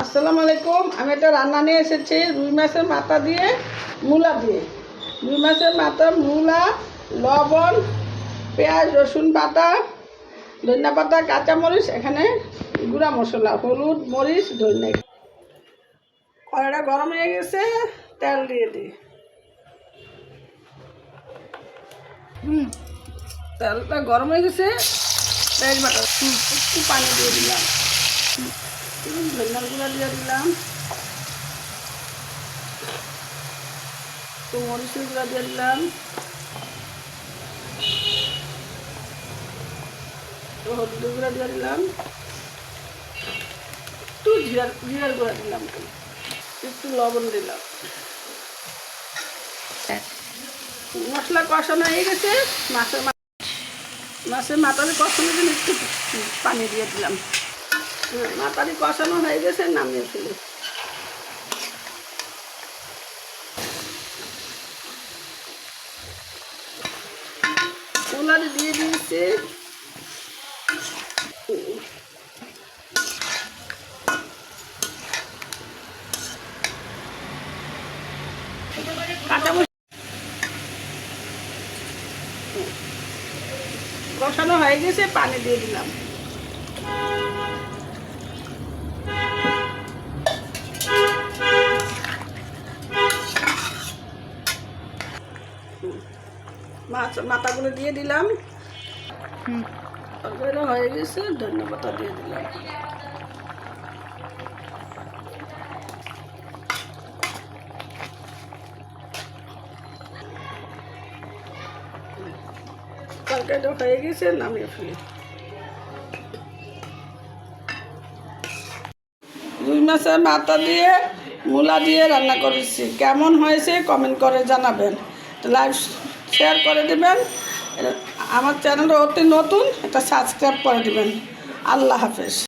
আসসালামু আলাইকুম। আমি একটা রান্না নিয়ে এসেছি, রুই মাছের মাথা দিয়ে মূলা দিয়ে। রুই মাছের মাথা, মূলা, লবণ, পেঁয়াজ, রসুন বাটা, ধনিয়া পাতা, কাঁচামরিচ, এখানে গুঁড়া মশলা, হলুদ, মরিচ ধনিয়া কড়াইটা গরম হয়ে গেছে, তেল দিয়ে দিই। তেলটা গরম হয়ে গেছে পেঁয়াজ বাটা একটু পানি দিয়ে দিলাম। ধনিয়ার গুঁড়া দিয়ে দিলাম। একটু মরিচের গুঁড়া দিয়ে দিলাম। একটু হলুদের গুঁড়া দিয়ে দিলাম। একটু জিরার জিরার গুঁড়া দিলাম। একটু লবণ দিলাম। মশলা কষানো হয়ে গেছে। মাছের মাছের মাথার কষানোর জন্য একটু পানি দিয়ে দিলাম। মাথারি কষানো হয়ে গেছে নামিয়ে ফেলি। দিয়ে দিয়েছি। কষানো হয়ে গেছে পানি দিয়ে দিলাম। মাছ মাথাগুলো দিয়ে দিলাম। তরকারিটা হয়ে গেছে ধন্যবাদ দিয়ে দিলাম। তরকারিটা হয়ে গেছে নামিয়ে ফেলি। রুই মাছের মাথা দিয়ে মূলা দিয়ে রান্না করেছি। কেমন হয়েছে কমেন্ট করে জানাবেন। লাইভ শেয়ার করে দেবেন। আমার চ্যানেলটা অতি নতুন এটা সাবস্ক্রাইব করে দেবেন। আল্লাহ হাফেজ।